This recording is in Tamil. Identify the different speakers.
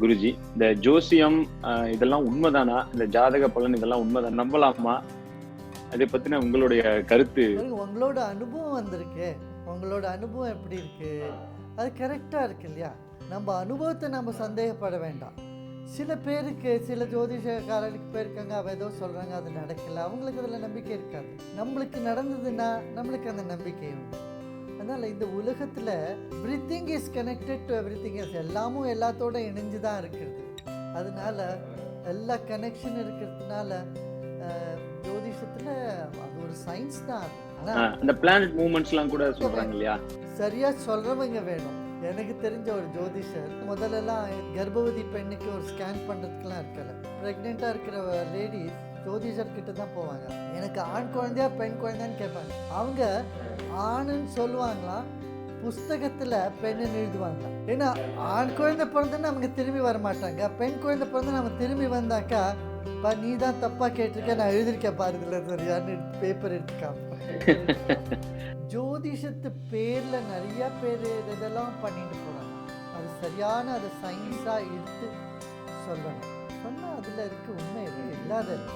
Speaker 1: குருஜி இந்த ஜோசியம் இதெல்லாம் உண்மைதானா? இந்த ஜாதக பலன் இதெல்லாம் உண்மைதான் நம்பலாமா? அதை பத்தின உங்களுடைய கருத்து.
Speaker 2: உங்களோட அனுபவம் வந்திருக்கு. உங்களோட அனுபவம் எப்படி இருக்கு? அது கரெக்டாக இருக்கு இல்லையா? நம்ம அனுபவத்தை நம்ம சந்தேகப்பட வேண்டாம். சில பேருக்கு சில ஜோதிஷக்காரருக்கு போயிருக்காங்க அவ ஏதோ சொல்கிறாங்க அது நடக்கல. அவங்களுக்கு அதில் நம்பிக்கை இருக்காது. நம்மளுக்கு நடந்ததுன்னா நம்மளுக்கு அந்த நம்பிக்கை உண்டு. அதனால் இந்த உலகத்தில் everything is connected to everything is எல்லாமும் எல்லாத்தோட இணைஞ்சு தான் இருக்கிறது. அதனால எல்லா கனெக்ஷன் இருக்கிறதுனால ஜோதிஷத்துல அது ஒரு சயின்ஸ் தான்.
Speaker 1: அந்த பிளானட் மூவ்மெண்ட்ஸ் எல்லாம் கூட சொல்றாங்க இல்லையா?
Speaker 2: சரியா சொல்றவங்க வேணும். எனக்கு தெரிஞ்ச ஒரு ஜோதிஷர் முதல்லலாம் கர்ப்பவதி பெண்ணுக்கு ஒரு ஸ்கேன் பண்றதுக்குலாம் இருக்கல. பிரெக்னெண்டா இருக்கிற லேடி ஜோதிஷர் கிட்ட தான் போவாங்க. எனக்கு ஆண் குழந்தையா பெண் குழந்தைன்னு கேட்பாங்க. அவங்க ஆணுன்னு சொல்லுவாங்களாம் புஸ்தகத்துல பெண்ணுன்னு எழுதுவாங்க. ஏன்னா ஆண் குழந்தை பிறந்தா அவங்க திரும்பி வர மாட்டாங்க பெண் குழந்தை பிறந்தா நம்ம திரும்பி வந்தாக்கா பா நீ தான் தப்பா கேட்டிருக்க நான் எழுதிருக்கேன் பாரு இதுல சரியான்னு பேப்பர் எடுத்துக்காம ஜோதிஷத்து பேர்ல நிறைய பேர் இதெல்லாம் பண்ணிட்டு போறாங்க. அது சரியான அதை சயின்ஸா எடுத்து சொல்லணும். சொன்னா அதுல இருக்கு உண்மை இருக்கு இல்லாத இல்லை.